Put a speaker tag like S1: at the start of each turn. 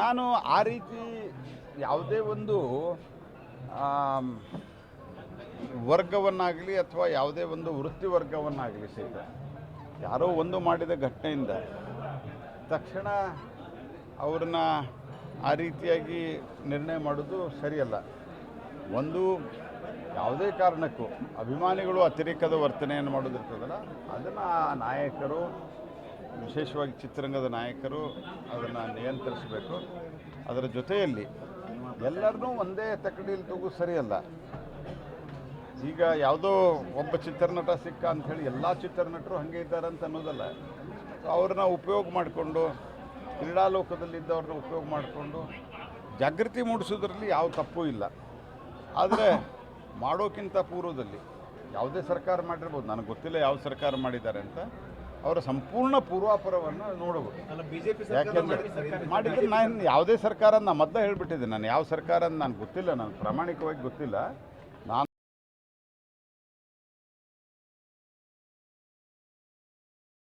S1: ನಾನು ಆ ರೀತಿ ಯಾವುದೇ ಒಂದು ವರ್ಗವನ್ನಾಗಲಿ ಅಥವಾ ಯಾವುದೇ ಒಂದು ವೃತ್ತಿ ವರ್ಗವನ್ನಾಗಲಿ ಸಹಿತ ಯಾರೋ ಒಂದು ಮಾಡಿದ ಘಟನೆಯಿಂದ ತಕ್ಷಣ ಅವ್ರನ್ನ ಆ ರೀತಿಯಾಗಿ ನಿರ್ಣಯ ಮಾಡೋದು ಸರಿಯಲ್ಲ. ಒಂದು ಯಾವುದೇ ಕಾರಣಕ್ಕೂ ಅಭಿಮಾನಿಗಳು ಅತಿರೇಕದ ವರ್ತನೆಯನ್ನು ಮಾಡೋದಿರ್ತದಲ್ಲ, ಅದನ್ನು ನಾಯಕರು ವಿಶೇಷವಾಗಿ ಚಿತ್ರರಂಗದ ನಾಯಕರು ಅದನ್ನು ನಿಯಂತ್ರಿಸಬೇಕು. ಅದರ ಜೊತೆಯಲ್ಲಿ ಎಲ್ಲರನ್ನೂ ಒಂದೇ ತಕ್ಕಡಿಯಲ್ಲಿ ತಗೋ ಸರಿಯಲ್ಲ. ಈಗ ಯಾವುದೋ ಒಬ್ಬ ಚಿತ್ರನಟ ಸಿಕ್ಕ ಅಂಥೇಳಿ ಎಲ್ಲ ಚಿತ್ರನಟರು ಹಾಗೆ ಇದ್ದಾರೆ ಅಂತ ಅನ್ನೋದಲ್ಲ. ಅವ್ರನ್ನ ಉಪಯೋಗ ಮಾಡಿಕೊಂಡು, ಕ್ರೀಡಾಲೋಕದಲ್ಲಿದ್ದವ್ರನ್ನ ಉಪಯೋಗ ಮಾಡಿಕೊಂಡು ಜಾಗೃತಿ ಮೂಡಿಸೋದ್ರಲ್ಲಿ ಯಾವ ತಪ್ಪು ಇಲ್ಲ. ಆದರೆ ಮಾಡೋಕ್ಕಿಂತ ಪೂರ್ವದಲ್ಲಿ ಯಾವುದೇ ಸರ್ಕಾರ ಮಾಡಿರ್ಬೋದು. ನನಗೆ ಗೊತ್ತಿಲ್ಲ ಯಾವ ಸರ್ಕಾರ ಮಾಡಿದ್ದಾರೆ ಅಂತ. ಅವರ ಸಂಪೂರ್ಣ ಪೂರ್ವಾಪರವನ್ನು
S2: ನೋಡಬಹುದು.
S1: ಯಾಕೆಂದ್ರೆ ಮಾಡಿದ್ರೆ ನಾನು ಯಾವುದೇ ಸರ್ಕಾರ ನಾ ಮೊದಲೇ ಹೇಳ್ಬಿಟ್ಟಿದ್ದೆ ನಾನು ಯಾವ ಸರ್ಕಾರ ನಾನು ಗೊತ್ತಿಲ್ಲ ನಾನು ಪ್ರಾಮಾಣಿಕವಾಗಿ ಗೊತ್ತಿಲ್ಲ.